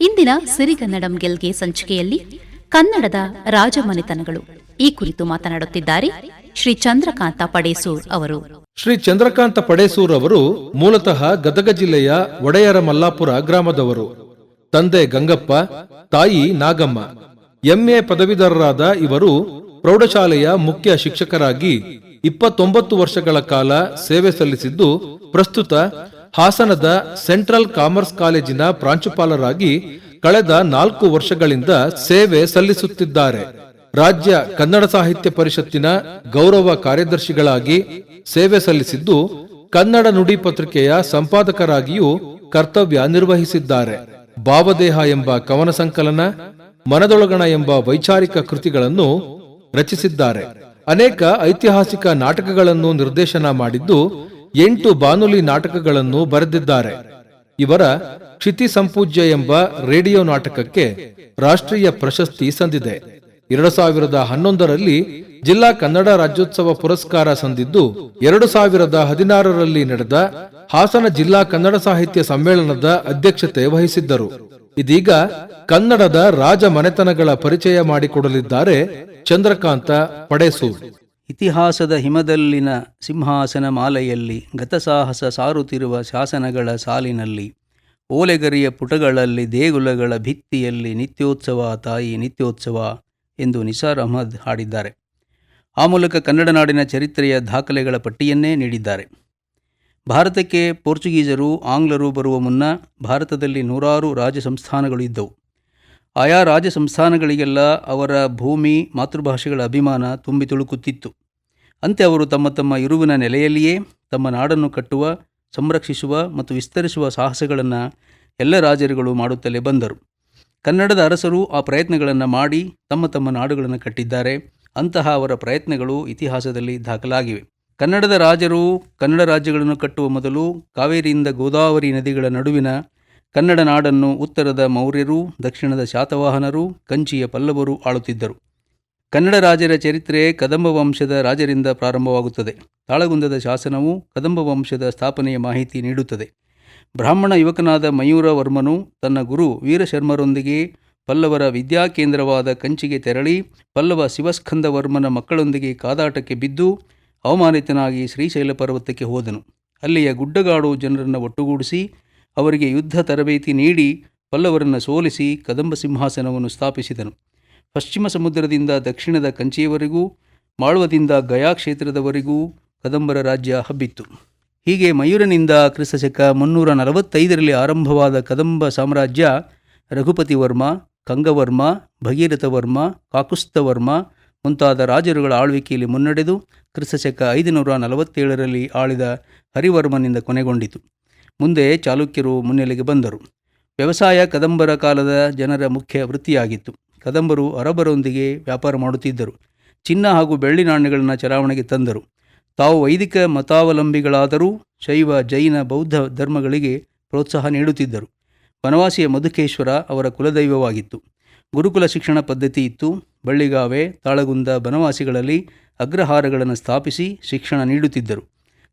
ಇಂದಿನ ಸಿರಿಗನ್ನಡಂ ಗೆಲ್ಗೆ ಸಂಚಿಕೆಯಲ್ಲಿ ಕನ್ನಡದ ರಾಜಮನೆತನಗಳು. ಈ ಕುರಿತು ಮಾತನಾಡುತ್ತಿದ್ದಾರೆ ಶ್ರೀ ಚಂದ್ರಕಾಂತ ಪಡೇಸೂರ್ ಅವರು. ಶ್ರೀ ಚಂದ್ರಕಾಂತ ಪಡೇಸೂರ್ ಅವರು ಮೂಲತಃ ಗದಗ ಜಿಲ್ಲೆಯ ಒಡೆಯರ ಮಲ್ಲಾಪುರ ಗ್ರಾಮದವರು. ತಂದೆ ಗಂಗಪ್ಪ, ತಾಯಿ ನಾಗಮ್ಮ. ಎಂಎ ಪದವೀಧರರಾದ ಇವರು ಪ್ರೌಢಶಾಲೆಯ ಮುಖ್ಯ ಶಿಕ್ಷಕರಾಗಿ ಇಪ್ಪತ್ತೊಂಬತ್ತು ವರ್ಷಗಳ ಕಾಲ ಸೇವೆ ಸಲ್ಲಿಸಿದ್ದು ಪ್ರಸ್ತುತ ಹಾಸನದ ಸೆಂಟ್ರಲ್ ಕಾಮರ್ಸ್ ಕಾಲೇಜಿನ ಪ್ರಾಂಶುಪಾಲರಾಗಿ ಕಳೆದ ನಾಲ್ಕು ವರ್ಷಗಳಿಂದ ಸೇವೆ ಸಲ್ಲಿಸುತ್ತಿದ್ದಾರೆ. ರಾಜ್ಯ ಕನ್ನಡ ಸಾಹಿತ್ಯ ಪರಿಷತ್ತಿನ ಗೌರವ ಕಾರ್ಯದರ್ಶಿಗಳಾಗಿ ಸೇವೆ ಸಲ್ಲಿಸಿದ್ದು, ಕನ್ನಡ ನುಡಿ ಪತ್ರಿಕೆಯ ಸಂಪಾದಕರಾಗಿಯೂ ಕರ್ತವ್ಯ ನಿರ್ವಹಿಸಿದ್ದಾರೆ. ಭಾವದೇಹ ಎಂಬ ಕವನ ಸಂಕಲನ, ಮನದೊಳಗಣ ಎಂಬ ವೈಚಾರಿಕ ಕೃತಿಗಳನ್ನು ರಚಿಸಿದ್ದಾರೆ. ಅನೇಕ ಐತಿಹಾಸಿಕ ನಾಟಕಗಳನ್ನು ನಿರ್ದೇಶನ ಮಾಡಿದ್ದು ಎಂಟು ಬಾನುಲಿ ನಾಟಕಗಳನ್ನು ಬರೆದಿದ್ದಾರೆ. ಇವರ ಕ್ಷಿತಿ ಸಂಪೂಜ್ಯ ಎಂಬ ರೇಡಿಯೋ ನಾಟಕಕ್ಕೆ ರಾಷ್ಟ್ರೀಯ ಪ್ರಶಸ್ತಿ ಸಂದಿದೆ. ಎರಡು ಸಾವಿರದ ಹನ್ನೊಂದರಲ್ಲಿ ಜಿಲ್ಲಾ ಕನ್ನಡ ರಾಜ್ಯೋತ್ಸವ ಪುರಸ್ಕಾರ ಸಂದಿದ್ದು, ಎರಡು ಸಾವಿರದ ಹದಿನಾರರಲ್ಲಿ ನಡೆದ ಹಾಸನ ಜಿಲ್ಲಾ ಕನ್ನಡ ಸಾಹಿತ್ಯ ಸಮ್ಮೇಳನದ ಅಧ್ಯಕ್ಷತೆ ವಹಿಸಿದ್ದರು. ಇದೀಗ ಕನ್ನಡದ ರಾಜ ಮನೆತನಗಳ ಪರಿಚಯ ಮಾಡಿಕೊಡಲಿದ್ದಾರೆ ಚಂದ್ರಕಾಂತ ಪಡೇಸೂರ್. ಇತಿಹಾಸದ ಹಿಮದಲ್ಲಿನ ಸಿಂಹಾಸನ ಮಾಲೆಯಲ್ಲಿ ಗತಸಾಹಸ ಸಾರುತ್ತಿರುವ ಶಾಸನಗಳ ಸಾಲಿನಲ್ಲಿ, ಓಲೆಗರಿಯ ಪುಟಗಳಲ್ಲಿ ದೇಗುಲಗಳ ಭಿತ್ತಿಯಲ್ಲಿ ನಿತ್ಯೋತ್ಸವ, ತಾಯಿ ನಿತ್ಯೋತ್ಸವ ಎಂದು ನಿಸಾರ್ ಅಹಮದ್ ಹಾಡಿದ್ದಾರೆ. ಆ ಮೂಲಕ ಕನ್ನಡ ನಾಡಿನ ಚರಿತ್ರೆಯ ದಾಖಲೆಗಳ ಪಟ್ಟಿಯನ್ನೇ ನೀಡಿದ್ದಾರೆ. ಭಾರತಕ್ಕೆ ಪೋರ್ಚುಗೀಸರು, ಆಂಗ್ಲರು ಬರುವ ಮುನ್ನ ಭಾರತದಲ್ಲಿ ನೂರಾರು ರಾಜ ಸಂಸ್ಥಾನಗಳು ಇದ್ದವು. ಆಯಾ ರಾಜ ಸಂಸ್ಥಾನಗಳಿಗೆಲ್ಲ ಅವರ ಭೂಮಿ, ಮಾತೃಭಾಷೆಗಳ ಅಭಿಮಾನ ತುಂಬಿ ತುಳುಕುತ್ತಿತ್ತು. ಅಂತೆ ಅವರು ತಮ್ಮ ತಮ್ಮ ಇರುವಿನ ನೆಲೆಯಲ್ಲಿಯೇ ತಮ್ಮ ನಾಡನ್ನು ಕಟ್ಟುವ, ಸಂರಕ್ಷಿಸುವ ಮತ್ತು ವಿಸ್ತರಿಸುವ ಸಾಹಸಗಳನ್ನು ಎಲ್ಲ ರಾಜರುಗಳು ಮಾಡುತ್ತಲೇ ಬಂದರು. ಕನ್ನಡದ ಅರಸರು ಆ ಪ್ರಯತ್ನಗಳನ್ನು ಮಾಡಿ ತಮ್ಮ ತಮ್ಮ ನಾಡುಗಳನ್ನು ಕಟ್ಟಿದ್ದಾರೆ. ಅಂತಹ ಅವರ ಪ್ರಯತ್ನಗಳು ಇತಿಹಾಸದಲ್ಲಿ ದಾಖಲಾಗಿವೆ. ಕನ್ನಡದ ರಾಜರು ಕನ್ನಡ ರಾಜ್ಯಗಳನ್ನು ಕಟ್ಟುವ ಮೊದಲು ಕಾವೇರಿಯಿಂದ ಗೋದಾವರಿ ನದಿಗಳ ನಡುವಿನ ಕನ್ನಡ ನಾಡನ್ನು ಉತ್ತರದ ಮೌರ್ಯರು, ದಕ್ಷಿಣದ ಶಾತವಾಹನರು, ಕಂಚಿಯ ಪಲ್ಲವರು ಆಳುತ್ತಿದ್ದರು. ಕನ್ನಡ ರಾಜರ ಚರಿತ್ರೆ ಕದಂಬ ವಂಶದ ರಾಜರಿಂದ ಪ್ರಾರಂಭವಾಗುತ್ತದೆ. ತಾಳಗುಂದದ ಶಾಸನವು ಕದಂಬ ವಂಶದ ಸ್ಥಾಪನೆಯ ಮಾಹಿತಿ ನೀಡುತ್ತದೆ. ಬ್ರಾಹ್ಮಣ ಯುವಕನಾದ ಮಯೂರವರ್ಮನು ತನ್ನ ಗುರು ವೀರಶರ್ಮರೊಂದಿಗೆ ಪಲ್ಲವರ ವಿದ್ಯಾಕೇಂದ್ರವಾದ ಕಂಚಿಗೆ ತೆರಳಿ ಪಲ್ಲವ ಶಿವಸ್ಕಂದವರ್ಮನ ಮಕ್ಕಳೊಂದಿಗೆ ಕಾದಾಟಕ್ಕೆ ಬಿದ್ದು ಅವಮಾನಿತನಾಗಿ ಶ್ರೀಶೈಲ ಪರ್ವತಕ್ಕೆ ಹೋದನು. ಅಲ್ಲಿಯ ಗುಡ್ಡಗಾಡು ಜನರನ್ನು ಒಟ್ಟುಗೂಡಿಸಿ ಅವರಿಗೆ ಯುದ್ಧ ತರಬೇತಿ ನೀಡಿ ಪಲ್ಲವರನ್ನು ಸೋಲಿಸಿ ಕದಂಬ ಸಿಂಹಾಸನವನ್ನು ಸ್ಥಾಪಿಸಿದನು. ಪಶ್ಚಿಮ ಸಮುದ್ರದಿಂದ ದಕ್ಷಿಣದ ಕಂಚಿಯವರೆಗೂ, ಮಾಳ್ವದಿಂದ ಗಯಾ ಕ್ಷೇತ್ರದವರೆಗೂ ಕದಂಬರ ರಾಜ್ಯ ಹಬ್ಬಿತ್ತು. ಹೀಗೆ ಮಯೂರನಿಂದ ಕ್ರಿಸ್ತಶಕ ಮುನ್ನೂರ ನಲವತ್ತೈದರಲ್ಲಿ ಆರಂಭವಾದ ಕದಂಬ ಸಾಮ್ರಾಜ್ಯ ರಘುಪತಿವರ್ಮ ಕಂಗವರ್ಮ ಭಗೀರಥವರ್ಮ ಕಾಕುಸ್ತವರ್ಮ ಮುಂತಾದ ರಾಜರುಗಳ ಆಳ್ವಿಕೆಯಲ್ಲಿ ಮುನ್ನಡೆದು ಕ್ರಿಸ್ತಶಕ ಐದುನೂರ ನಲವತ್ತೇಳರಲ್ಲಿ ಆಳಿದ ಹರಿವರ್ಮನಿಂದ ಕೊನೆಗೊಂಡಿತು. ಮುಂದೆ ಚಾಲುಕ್ಯರು ಮುನ್ನೆಲೆಗೆ ಬಂದರು. ವ್ಯವಸಾಯ ಕದಂಬರ ಕಾಲದ ಜನರ ಮುಖ್ಯ ವೃತ್ತಿಯಾಗಿತ್ತು. ಕದಂಬರು ಅರಬರೊಂದಿಗೆ ವ್ಯಾಪಾರ ಮಾಡುತ್ತಿದ್ದರು. ಚಿನ್ನ ಹಾಗೂ ಬೆಳ್ಳಿ ನಾಣ್ಯಗಳನ್ನು ಚಲಾವಣೆಗೆ ತಂದರು. ತಾವು ವೈದಿಕ ಮತಾವಲಂಬಿಗಳಾದರೂ ಶೈವ, ಜೈನ, ಬೌದ್ಧ ಧರ್ಮಗಳಿಗೆ ಪ್ರೋತ್ಸಾಹ ನೀಡುತ್ತಿದ್ದರು. ವನವಾಸಿಯ ಮಧುಕೇಶ್ವರ ಅವರ ಕುಲದೈವವಾಗಿತ್ತು. ಗುರುಕುಲ ಶಿಕ್ಷಣ ಪದ್ಧತಿ ಇತ್ತು. ಬಳ್ಳಿಗಾವೆ, ತಾಳಗುಂದ ಬನವಾಸಿಗಳಲ್ಲಿ ಅಗ್ರಹಾರಗಳನ್ನು ಸ್ಥಾಪಿಸಿ ಶಿಕ್ಷಣ ನೀಡುತ್ತಿದ್ದರು.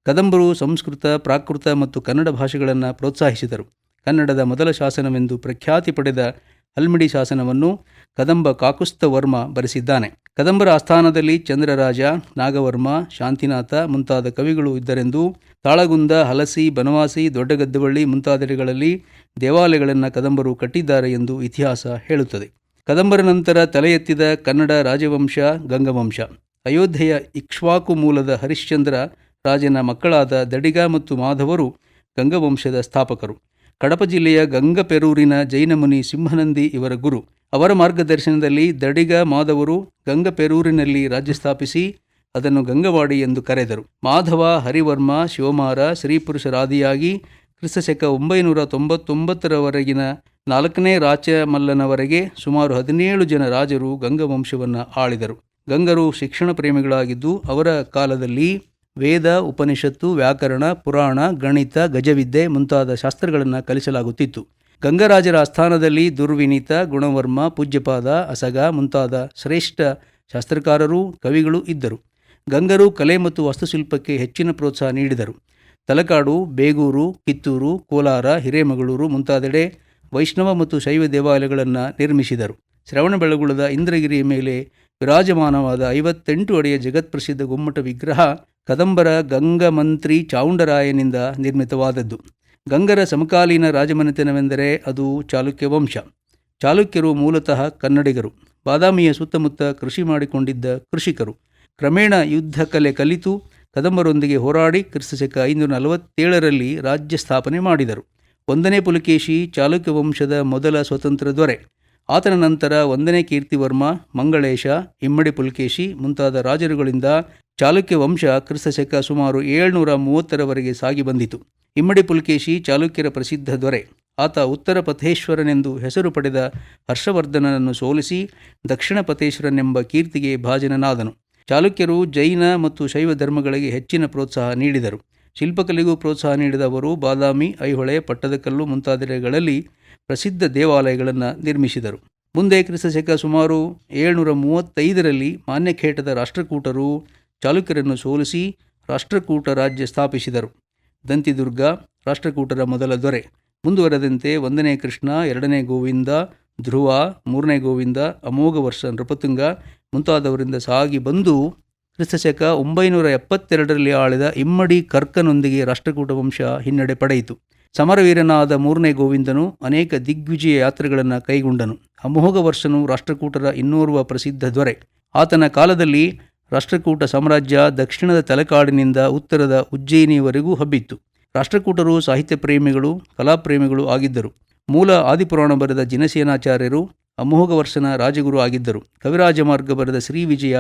ಕದಂಬರು ಸಂಸ್ಕೃತ, ಪ್ರಾಕೃತ ಮತ್ತು ಕನ್ನಡ ಭಾಷೆಗಳನ್ನು ಪ್ರೋತ್ಸಾಹಿಸಿದರು. ಕನ್ನಡದ ಮೊದಲ ಶಾಸನವೆಂದು ಪ್ರಖ್ಯಾತಿ ಪಡೆದ ಹಲ್ಮಿಡಿ ಶಾಸನವನ್ನು ಕದಂಬ ಕಾಕುಸ್ತವರ್ಮ ಬರೆಸಿದ್ದಾನೆ. ಕದಂಬರ ಆಸ್ಥಾನದಲ್ಲಿ ಚಂದ್ರರಾಜ, ನಾಗವರ್ಮ, ಶಾಂತಿನಾಥ ಮುಂತಾದ ಕವಿಗಳು ಇದ್ದರೆಂದು ತಾಳಗುಂದ, ಹಲಸಿ, ಬನವಾಸಿ, ದೊಡ್ಡಗದ್ದವಳ್ಳಿ ಮುಂತಾದೆಡೆಗಳಲ್ಲಿ ದೇವಾಲಯಗಳನ್ನು ಕದಂಬರು ಕಟ್ಟಿದ್ದಾರೆ ಎಂದು ಇತಿಹಾಸ ಹೇಳುತ್ತದೆ. ಕದಂಬರ ನಂತರ ತಲೆ ಕನ್ನಡ ರಾಜವಂಶ ಗಂಗವಂಶ. ಅಯೋಧ್ಯೆಯ ಇಕ್ಷ್ವಾಕು ಮೂಲದ ಹರಿಶ್ಚಂದ್ರ ರಾಜನ ಮಕ್ಕಳಾದ ದಡಿಗ ಮತ್ತು ಮಾಧವರು ಗಂಗವಂಶದ ಸ್ಥಾಪಕರು. ಕಡಪ ಜಿಲ್ಲೆಯ ಗಂಗಪೆರೂರಿನ ಜೈನಮುನಿ ಸಿಂಹನಂದಿ ಇವರ ಗುರು. ಅವರ ಮಾರ್ಗದರ್ಶನದಲ್ಲಿ ದಡಿಗ ಮಾಧವರು ಗಂಗಪೆರೂರಿನಲ್ಲಿ ರಾಜ್ಯ ಸ್ಥಾಪಿಸಿ ಅದನ್ನು ಗಂಗವಾಡಿ ಎಂದು ಕರೆದರು. ಮಾಧವ, ಹರಿವರ್ಮ, ಶಿವಮಾರ ಶ್ರೀಪುರುಷರಾದಿಯಾಗಿ ಕ್ರಿಸ್ತಶಕ ಒಂಬೈನೂರ ತೊಂಬತ್ತೊಂಬತ್ತರವರೆಗಿನ ನಾಲ್ಕನೇ ರಾಚಮಲ್ಲನವರೆಗೆ ಸುಮಾರು ಹದಿನೇಳು ಜನ ರಾಜರು ಗಂಗವಂಶವನ್ನು ಆಳಿದರು. ಗಂಗರು ಶಿಕ್ಷಣ ಪ್ರೇಮಿಗಳಾಗಿದ್ದು ಅವರ ಕಾಲದಲ್ಲಿ ವೇದ, ಉಪನಿಷತ್ತು, ವ್ಯಾಕರಣ, ಪುರಾಣ, ಗಣಿತ, ಗಜವಿದ್ಯೆ ಮುಂತಾದ ಶಾಸ್ತ್ರಗಳನ್ನು ಕಲಿಸಲಾಗುತ್ತಿತ್ತು. ಗಂಗರಾಜರ ಆಸ್ಥಾನದಲ್ಲಿ ದುರ್ವಿನೀತ, ಗುಣವರ್ಮ, ಪೂಜ್ಯಪಾದ, ಅಸಗ ಮುಂತಾದ ಶ್ರೇಷ್ಠ ಶಾಸ್ತ್ರಕಾರರು ಕವಿಗಳು ಇದ್ದರು. ಗಂಗರು ಕಲೆ ಮತ್ತು ವಾಸ್ತುಶಿಲ್ಪಕ್ಕೆ ಹೆಚ್ಚಿನ ಪ್ರೋತ್ಸಾಹ ನೀಡಿದರು. ತಲಕಾಡು, ಬೇಗೂರು, ಕಿತ್ತೂರು, ಕೋಲಾರ, ಹಿರೇಮಗಳೂರು ಮುಂತಾದೆಡೆ ವೈಷ್ಣವ ಮತ್ತು ಶೈವ ದೇವಾಲಯಗಳನ್ನು ನಿರ್ಮಿಸಿದರು. ಶ್ರವಣಬೆಳಗುಳದ ಇಂದ್ರಗಿರಿಯ ಮೇಲೆ ವಿರಾಜಮಾನವಾದ ಐವತ್ತೆಂಟು ಅಡಿಯ ಜಗತ್ಪ್ರಸಿದ್ಧ ಗುಮ್ಮಟ ವಿಗ್ರಹ ಕದಂಬರ ಗಂಗಮಂತ್ರಿ ಚಾವುಂಡರಾಯನಿಂದ ನಿರ್ಮಿತವಾದದ್ದು. ಗಂಗರ ಸಮಕಾಲೀನ ರಾಜಮನೆತನವೆಂದರೆ ಅದು ಚಾಲುಕ್ಯ ವಂಶ ಚಾಲುಕ್ಯರು ಮೂಲತಃ ಕನ್ನಡಿಗರು. ಬಾದಾಮಿಯ ಸುತ್ತಮುತ್ತ ಕೃಷಿ ಮಾಡಿಕೊಂಡಿದ್ದ ಕೃಷಿಕರು. ಕ್ರಮೇಣ ಯುದ್ಧ ಕಲೆ ಕಲಿತು ಕದಂಬರೊಂದಿಗೆ ಹೋರಾಡಿ ಕ್ರಿಸ್ತಶಕ ಐನೂರ ನಲವತ್ತೇಳರಲ್ಲಿ ರಾಜ್ಯ ಸ್ಥಾಪನೆ ಮಾಡಿದರು. ಒಂದನೇ ಪುಲಕೇಶಿ ಚಾಲುಕ್ಯ ವಂಶದ ಮೊದಲ ಸ್ವತಂತ್ರ ದೊರೆ ಆತನ ನಂತರ ಒಂದನೇ ಕೀರ್ತಿವರ್ಮ, ಮಂಗಳೇಶ, ಇಮ್ಮಡಿ ಪುಲ್ಕೇಶಿ ಮುಂತಾದ ರಾಜರುಗಳಿಂದ ಚಾಲುಕ್ಯ ವಂಶ ಕ್ರಿಸ್ತಶಕ ಸುಮಾರು ಏಳ್ನೂರ ಮೂವತ್ತರವರೆಗೆ ಸಾಗಿ ಬಂದಿತು. ಇಮ್ಮಡಿ ಪುಲ್ಕೇಶಿ ಚಾಲುಕ್ಯರ ಪ್ರಸಿದ್ಧ ದೊರೆ. ಆತ ಉತ್ತರ ಪಥೇಶ್ವರನೆಂದು ಹೆಸರು ಪಡೆದ ಹರ್ಷವರ್ಧನನನ್ನು ಸೋಲಿಸಿ ದಕ್ಷಿಣ ಪಥೇಶ್ವರನೆಂಬ ಕೀರ್ತಿಗೆ ಭಾಜನನಾದನು. ಚಾಲುಕ್ಯರು ಜೈನ ಮತ್ತು ಶೈವ ಧರ್ಮಗಳಿಗೆ ಹೆಚ್ಚಿನ ಪ್ರೋತ್ಸಾಹ ನೀಡಿದರು. ಶಿಲ್ಪಕಲೆಗೂ ಪ್ರೋತ್ಸಾಹ ನೀಡಿದ ಅವರು ಬಾದಾಮಿ, ಐಹೊಳೆ, ಪಟ್ಟದಕಲ್ಲು ಮುಂತಾದೆಡೆಗಳಲ್ಲಿ ಪ್ರಸಿದ್ಧ ದೇವಾಲಯಗಳನ್ನು ನಿರ್ಮಿಸಿದರು. ಮುಂದೆ ಕ್ರಿಸ್ತಶಕ ಸುಮಾರು ಏಳ್ನೂರ ಮೂವತ್ತೈದರಲ್ಲಿ ಮಾನ್ಯಖೇಟದ ರಾಷ್ಟ್ರಕೂಟರು ಚಾಲುಕ್ಯರನ್ನು ಸೋಲಿಸಿ ರಾಷ್ಟ್ರಕೂಟ ರಾಜ್ಯ ಸ್ಥಾಪಿಸಿದರು. ದಂತಿದುರ್ಗ ರಾಷ್ಟ್ರಕೂಟರ ಮೊದಲ ದೊರೆ. ಮುಂದುವರೆದಂತೆ ಒಂದನೇ ಕೃಷ್ಣ, ಎರಡನೇ ಗೋವಿಂದ, ಧ್ರುವ, ಮೂರನೇ ಗೋವಿಂದ ಅಮೋಘ ವರ್ಷ ನೃಪತುಂಗ ಮುಂತಾದವರಿಂದ ಸಾಗಿ ಬಂದು ಕ್ರಿಸ್ತಶಕ ಒಂಬೈನೂರ ಎಪ್ಪತ್ತೆರಡರಲ್ಲಿ ಆಳಿದ ಇಮ್ಮಡಿ ಕರ್ಕನೊಂದಿಗೆ ರಾಷ್ಟ್ರಕೂಟ ವಂಶ ಹಿನ್ನಡೆ ಪಡೆಯಿತು. ಸಮರವೀರನಾದ ಮೂರನೇ ಗೋವಿಂದನು ಅನೇಕ ದಿಗ್ವಿಜಯ ಯಾತ್ರೆಗಳನ್ನು ಕೈಗೊಂಡನು. ಅಮೋಘ ವರ್ಷನು ರಾಷ್ಟ್ರಕೂಟರ ಇನ್ನೋರ್ವ ಪ್ರಸಿದ್ಧ ದೊರೆ. ಆತನ ಕಾಲದಲ್ಲಿ ರಾಷ್ಟ್ರಕೂಟ ಸಾಮ್ರಾಜ್ಯ ದಕ್ಷಿಣದ ತಲೆಕಾಡಿನಿಂದ ಉತ್ತರದ ಉಜ್ಜಯಿನಿಯವರೆಗೂ ಹಬ್ಬಿತ್ತು. ರಾಷ್ಟ್ರಕೂಟರು ಸಾಹಿತ್ಯ ಪ್ರೇಮಿಗಳು ಕಲಾಪ್ರೇಮಿಗಳು ಆಗಿದ್ದರು. ಮೂಲ ಆದಿಪುರಾಣ ಬರೆದ ಜಿನಸೇನಾಚಾರ್ಯರು ಅಮೋಘ ವರ್ಷನ ರಾಜಗುರು ಆಗಿದ್ದರು. ಕವಿರಾಜ ಮಾರ್ಗ ಬರೆದ ಶ್ರೀ ವಿಜಯ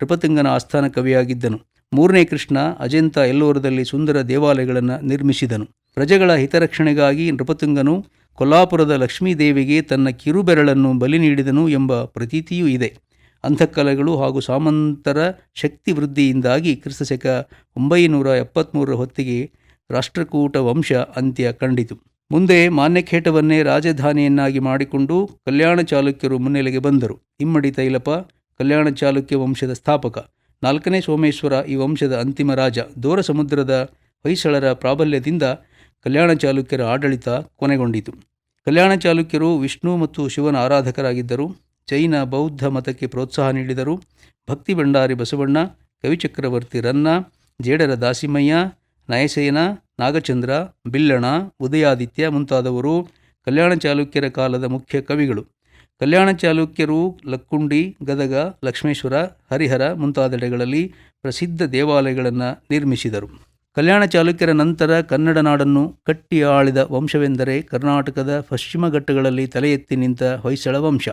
ನೃಪತುಂಗನ ಆಸ್ಥಾನ ಕವಿಯಾಗಿದ್ದನು. ಮೂರನೇ ಕೃಷ್ಣ ಅಜಂತ ಎಲ್ಲೋರದಲ್ಲಿ ಸುಂದರ ದೇವಾಲಯಗಳನ್ನು ನಿರ್ಮಿಸಿದನು. ಪ್ರಜೆಗಳ ಹಿತರಕ್ಷಣೆಗಾಗಿ ನೃಪತುಂಗನು ಕೊಲ್ಲಾಪುರದ ಲಕ್ಷ್ಮೀದೇವಿಗೆ ತನ್ನ ಕಿರುಬೆರಳನ್ನು ಬಲಿ ನೀಡಿದನು ಎಂಬ ಪ್ರತೀತಿಯೂ ಇದೆ. ಅಂಧಕಲೆಗಳು ಹಾಗೂ ಸಾಮಂತರ ಶಕ್ತಿ ವೃದ್ಧಿಯಿಂದಾಗಿ ಕ್ರಿಸ್ತಶಕ ಒಂಬೈನೂರ ಎಪ್ಪತ್ತ್ಮೂರರ ಹೊತ್ತಿಗೆ ರಾಷ್ಟ್ರಕೂಟ ವಂಶ ಅಂತ್ಯ ಕಂಡಿತು. ಮುಂದೆ ಮಾನ್ಯಖೇಟವನ್ನೇ ರಾಜಧಾನಿಯನ್ನಾಗಿ ಮಾಡಿಕೊಂಡು ಕಲ್ಯಾಣ ಚಾಲುಕ್ಯರು ಮುನ್ನೆಲೆಗೆ ಬಂದರು. ಇಮ್ಮಡಿ ತೈಲಪ ಕಲ್ಯಾಣ ಚಾಲುಕ್ಯ ವಂಶದ ಸ್ಥಾಪಕ. ನಾಲ್ಕನೇ ಸೋಮೇಶ್ವರ ಈ ವಂಶದ ಅಂತಿಮ ರಾಜ. ದೂರ ಸಮುದ್ರದ ಹೊಯ್ಸಳರ ಪ್ರಾಬಲ್ಯದಿಂದ ಕಲ್ಯಾಣ ಚಾಲುಕ್ಯರ ಆಡಳಿತ ಕೊನೆಗೊಂಡಿತು. ಕಲ್ಯಾಣ ಚಾಲುಕ್ಯರು ವಿಷ್ಣು ಮತ್ತು ಶಿವನ ಆರಾಧಕರಾಗಿದ್ದರು. ಜೈನ, ಬೌದ್ಧ ಮತಕ್ಕೆ ಪ್ರೋತ್ಸಾಹ ನೀಡಿದರು. ಭಕ್ತಿ ಭಂಡಾರಿ ಬಸವಣ್ಣ, ಕವಿಚಕ್ರವರ್ತಿ ರನ್ನ, ಜೇಡರ ದಾಸಿಮಯ್ಯ, ನಯಸೇನ, ನಾಗಚಂದ್ರ, ಬಿಲ್ಲಣ, ಉದಯಾದಿತ್ಯ ಮುಂತಾದವರು ಕಲ್ಯಾಣ ಚಾಲುಕ್ಯರ ಕಾಲದ ಮುಖ್ಯ ಕವಿಗಳು. ಕಲ್ಯಾಣ ಚಾಲುಕ್ಯರು ಲಕ್ಕುಂಡಿ, ಗದಗ, ಲಕ್ಷ್ಮೇಶ್ವರ, ಹರಿಹರ ಮುಂತಾದೆಡೆಗಳಲ್ಲಿ ಪ್ರಸಿದ್ಧ ದೇವಾಲಯಗಳನ್ನು ನಿರ್ಮಿಸಿದರು. ಕಲ್ಯಾಣ ಚಾಲುಕ್ಯರ ನಂತರ ಕನ್ನಡ ನಾಡನ್ನು ಕಟ್ಟಿ ಆಳಿದ ವಂಶವೆಂದರೆ ಕರ್ನಾಟಕದ ಪಶ್ಚಿಮ ಘಟ್ಟಗಳಲ್ಲಿ ತಲೆ ಎತ್ತಿ ನಿಂತ ಹೊಯ್ಸಳ ವಂಶ.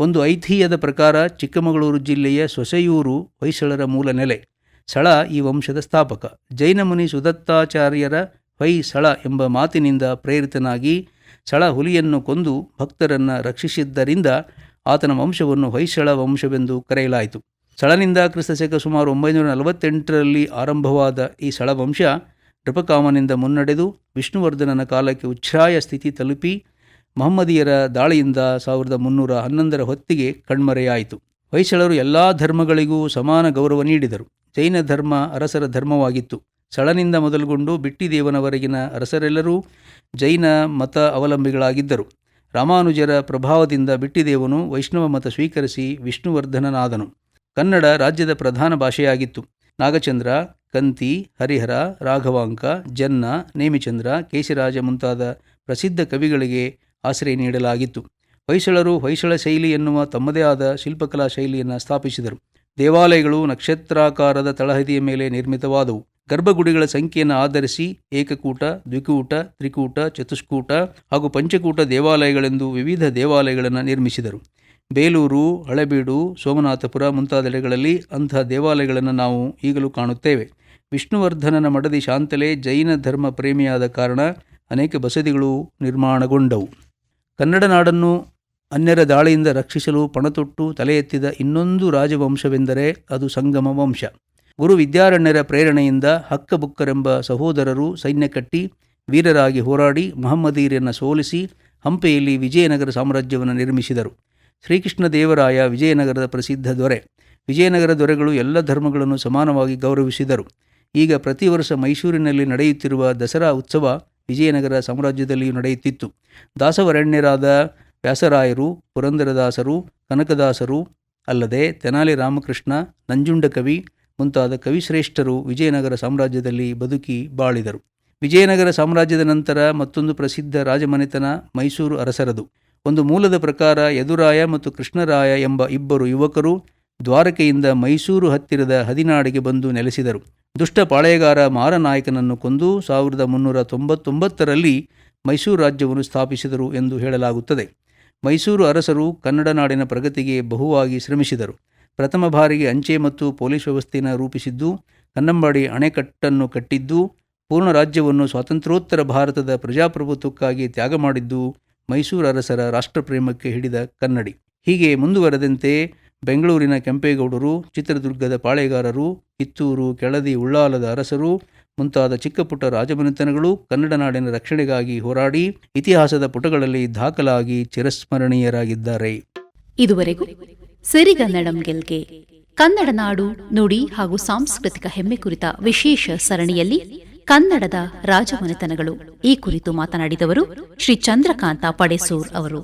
ಒಂದು ಐತಿಹ್ಯದ ಪ್ರಕಾರ ಚಿಕ್ಕಮಗಳೂರು ಜಿಲ್ಲೆಯ ಸೊಸೆಯೂರು ಹೊಯ್ಸಳರ ಮೂಲ ನೆಲೆ. ಸಳ ಈ ವಂಶದ ಸ್ಥಾಪಕ. ಜೈನ ಮುನಿ ಸುದತ್ತಾಚಾರ್ಯರ ಹೊಯ್ಸಳ ಎಂಬ ಮಾತಿನಿಂದ ಪ್ರೇರಿತನಾಗಿ ಸಳ ಹುಲಿಯನ್ನು ಕೊಂದು ಭಕ್ತರನ್ನು ರಕ್ಷಿಸಿದ್ದರಿಂದ ಆತನ ವಂಶವನ್ನು ಹೊಯ್ಸಳ ವಂಶವೆಂದು ಕರೆಯಲಾಯಿತು. ಸಳನಿಂದ ಕ್ರಿಸ್ತಶಕ ಸುಮಾರು ಒಂಬೈನೂರ ನಲವತ್ತೆಂಟರಲ್ಲಿ ಆರಂಭವಾದ ಈ ಸಳವಂಶ ನೃಪಕಾಮನಿಂದ ಮುನ್ನಡೆದು ವಿಷ್ಣುವರ್ಧನನ ಕಾಲಕ್ಕೆ ಉಚ್ಛ್ರಾಯ ಸ್ಥಿತಿ ತಲುಪಿ ಮಹಮ್ಮದಿಯರ ದಾಳಿಯಿಂದ ಸಾವಿರದ ಮುನ್ನೂರ ಹನ್ನೊಂದರ ಹೊತ್ತಿಗೆ ಕಣ್ಮರೆಯಾಯಿತು. ಹೊಯ್ಸಳರು ಎಲ್ಲ ಧರ್ಮಗಳಿಗೂ ಸಮಾನ ಗೌರವ ನೀಡಿದರು. ಜೈನ ಧರ್ಮ ಅರಸರ ಧರ್ಮವಾಗಿತ್ತು. ಸಳನಿಂದ ಮೊದಲುಗೊಂಡು ಬಿಟ್ಟಿದೇವನವರೆಗಿನ ಅರಸರೆಲ್ಲರೂ ಜೈನ ಮತ ಅವಲಂಬಿಗಳಾಗಿದ್ದರು. ರಾಮಾನುಜರ ಪ್ರಭಾವದಿಂದ ಬಿಟ್ಟಿದೇವನು ವೈಷ್ಣವ ಮತ ಸ್ವೀಕರಿಸಿ ವಿಷ್ಣುವರ್ಧನನಾದನು. ಕನ್ನಡ ರಾಜ್ಯದ ಪ್ರಧಾನ ಭಾಷೆಯಾಗಿತ್ತು. ನಾಗಚಂದ್ರ, ಕಂತಿ, ಹರಿಹರ, ರಾಘವಾಂಕ, ಜನ್ನ, ನೇಮಿಚಂದ್ರ, ಕೇಶಿರಾಜ ಮುಂತಾದ ಪ್ರಸಿದ್ಧ ಕವಿಗಳಿಗೆ ಆಶ್ರಯ ನೀಡಲಾಗಿತ್ತು. ಹೊಯ್ಸಳರು ಹೊಯ್ಸಳ ಶೈಲಿ ಎನ್ನುವ ತಮ್ಮದೇ ಆದ ಶಿಲ್ಪಕಲಾ ಶೈಲಿಯನ್ನು ಸ್ಥಾಪಿಸಿದರು. ದೇವಾಲಯಗಳು ನಕ್ಷತ್ರಾಕಾರದ ತಳಹದಿಯ ಮೇಲೆ ನಿರ್ಮಿತವಾದವು. ಗರ್ಭಗುಡಿಗಳ ಸಂಖ್ಯೆಯನ್ನು ಆಧರಿಸಿ ಏಕಕೂಟ, ದ್ವಿಕೂಟ, ತ್ರಿಕೂಟ, ಚತುಷ್ಕೂಟ ಹಾಗೂ ಪಂಚಕೂಟ ದೇವಾಲಯಗಳೆಂದು ವಿವಿಧ ದೇವಾಲಯಗಳನ್ನು ನಿರ್ಮಿಸಿದರು. ಬೇಲೂರು, ಹಳೆಬೀಡು, ಸೋಮನಾಥಪುರ ಮುಂತಾದೆಡೆಗಳಲ್ಲಿ ಅಂಥ ದೇವಾಲಯಗಳನ್ನು ನಾವು ಈಗಲೂ ಕಾಣುತ್ತೇವೆ. ವಿಷ್ಣುವರ್ಧನನ ಮಡದಿ ಶಾಂತಲೆ ಜೈನ ಧರ್ಮ ಪ್ರೇಮಿಯಾದ ಕಾರಣ ಅನೇಕ ಬಸದಿಗಳು ನಿರ್ಮಾಣಗೊಂಡವು. ಕನ್ನಡ ನಾಡನ್ನು ಅನ್ಯರ ದಾಳಿಯಿಂದ ರಕ್ಷಿಸಲು ಪಣತೊಟ್ಟು ತಲೆ ಎತ್ತಿದ ಇನ್ನೊಂದು ರಾಜವಂಶವೆಂದರೆ ಅದು ಸಂಗಮ ವಂಶ. ಗುರು ವಿದ್ಯಾರಣ್ಯರ ಪ್ರೇರಣೆಯಿಂದ ಹಕ್ಕಬುಕ್ಕರೆಂಬ ಸಹೋದರರು ಸೈನ್ಯ ಕಟ್ಟಿ, ವೀರರಾಗಿ ಹೋರಾಡಿ ಮಹಮ್ಮದೀರನ್ನು ಸೋಲಿಸಿ ಹಂಪೆಯಲ್ಲಿ ವಿಜಯನಗರ ಸಾಮ್ರಾಜ್ಯವನ್ನು ನಿರ್ಮಿಸಿದರು. ಶ್ರೀಕೃಷ್ಣ ದೇವರಾಯ ವಿಜಯನಗರದ ಪ್ರಸಿದ್ಧ ದೊರೆ. ವಿಜಯನಗರ ದೊರೆಗಳು ಎಲ್ಲ ಧರ್ಮಗಳನ್ನು ಸಮಾನವಾಗಿ ಗೌರವಿಸಿದರು. ಈಗ ಪ್ರತಿ ವರ್ಷ ಮೈಸೂರಿನಲ್ಲಿ ನಡೆಯುತ್ತಿರುವ ದಸರಾ ಉತ್ಸವ ವಿಜಯನಗರ ಸಾಮ್ರಾಜ್ಯದಲ್ಲಿಯೂ ನಡೆಯುತ್ತಿತ್ತು. ದಾಸವರಣ್ಯರಾದ ವ್ಯಾಸರಾಯರು, ಪುರಂದರದಾಸರು, ಕನಕದಾಸರು ಅಲ್ಲದೆ ತೆನಾಲಿ ರಾಮಕೃಷ್ಣ, ನಂಜುಂಡ ಕವಿ ಮುಂತಾದ ಕವಿಶ್ರೇಷ್ಠರು ವಿಜಯನಗರ ಸಾಮ್ರಾಜ್ಯದಲ್ಲಿ ಬದುಕಿ ಬಾಳಿದರು. ವಿಜಯನಗರ ಸಾಮ್ರಾಜ್ಯದ ನಂತರ ಮತ್ತೊಂದು ಪ್ರಸಿದ್ಧ ರಾಜಮನೆತನ ಮೈಸೂರು ಅರಸರದು. ಒಂದು ಮೂಲದ ಪ್ರಕಾರ ಯದುರಾಯ ಮತ್ತು ಕೃಷ್ಣರಾಯ ಎಂಬ ಇಬ್ಬರು ಯುವಕರು ದ್ವಾರಕೆಯಿಂದ ಮೈಸೂರು ಹತ್ತಿರದ ಹದಿನಾಡಿಗೆ ಬಂದು ನೆಲೆಸಿದರು. ದುಷ್ಟ ಪಾಳೆಯಗಾರ ಮಾರನಾಯಕನನ್ನು ಕೊಂದು ಸಾವಿರದ ಮುನ್ನೂರ ತೊಂಬತ್ತೊಂಬತ್ತರಲ್ಲಿ ಮೈಸೂರು ರಾಜ್ಯವನ್ನು ಸ್ಥಾಪಿಸಿದರು ಎಂದು ಹೇಳಲಾಗುತ್ತದೆ. ಮೈಸೂರು ಅರಸರು ಕನ್ನಡ ನಾಡಿನ ಪ್ರಗತಿಗೆ ಬಹುವಾಗಿ ಶ್ರಮಿಸಿದರು. ಪ್ರಥಮ ಬಾರಿಗೆ ಅಂಚೆ ಮತ್ತು ಪೊಲೀಸ್ ವ್ಯವಸ್ಥೆಯನ್ನು ರೂಪಿಸಿದ್ದು, ಕನ್ನಂಬಾಡಿ ಅಣೆಕಟ್ಟನ್ನು ಕಟ್ಟಿದ್ದು, ಪೂರ್ಣ ರಾಜ್ಯವನ್ನು ಸ್ವಾತಂತ್ರ್ಯೋತ್ತರ ಭಾರತದ ಪ್ರಜಾಪ್ರಭುತ್ವಕ್ಕಾಗಿ ತ್ಯಾಗ ಮಾಡಿದ್ದು ಮೈಸೂರು ಅರಸರ ರಾಷ್ಟ್ರಪ್ರೇಮಕ್ಕೆ ಹಿಡಿದ ಕನ್ನಡಿ. ಹೀಗೆ ಮುಂದುವರೆದಂತೆ ಬೆಂಗಳೂರಿನ ಕೆಂಪೇಗೌಡರು, ಚಿತ್ರದುರ್ಗದ ಪಾಳೆಗಾರರು, ಕಿತ್ತೂರು, ಕೆಳದಿ, ಉಳ್ಳಾಲದ ಅರಸರು, ಮುಂತಾದ ಚಿಕ್ಕಪುಟ್ಟ ರಾಜಮನೆತನಗಳು ಕನ್ನಡ ನಾಡಿನ ರಕ್ಷಣೆಗಾಗಿ ಹೋರಾಡಿ ಇತಿಹಾಸದ ಪುಟಗಳಲ್ಲಿ ದಾಖಲಾಗಿ ಚಿರಸ್ಮರಣೀಯರಾಗಿದ್ದಾರೆ. ಇದುವರೆಗೂ ಸಿರಿಗನ್ನಡಂ ಗೆಲ್ಗೆ, ಕನ್ನಡ ನಾಡು ನುಡಿ ಹಾಗೂ ಸಾಂಸ್ಕೃತಿಕ ಹೆಮ್ಮೆ ಕುರಿತ ವಿಶೇಷ ಸರಣಿಯಲ್ಲಿ ಕನ್ನಡದ ರಾಜಮನೆತನಗಳು. ಈ ಕುರಿತು ಮಾತನಾಡಿದವರು ಶ್ರೀ ಚಂದ್ರಕಾಂತ ಪಡೆಸೂರ್ ಅವರು.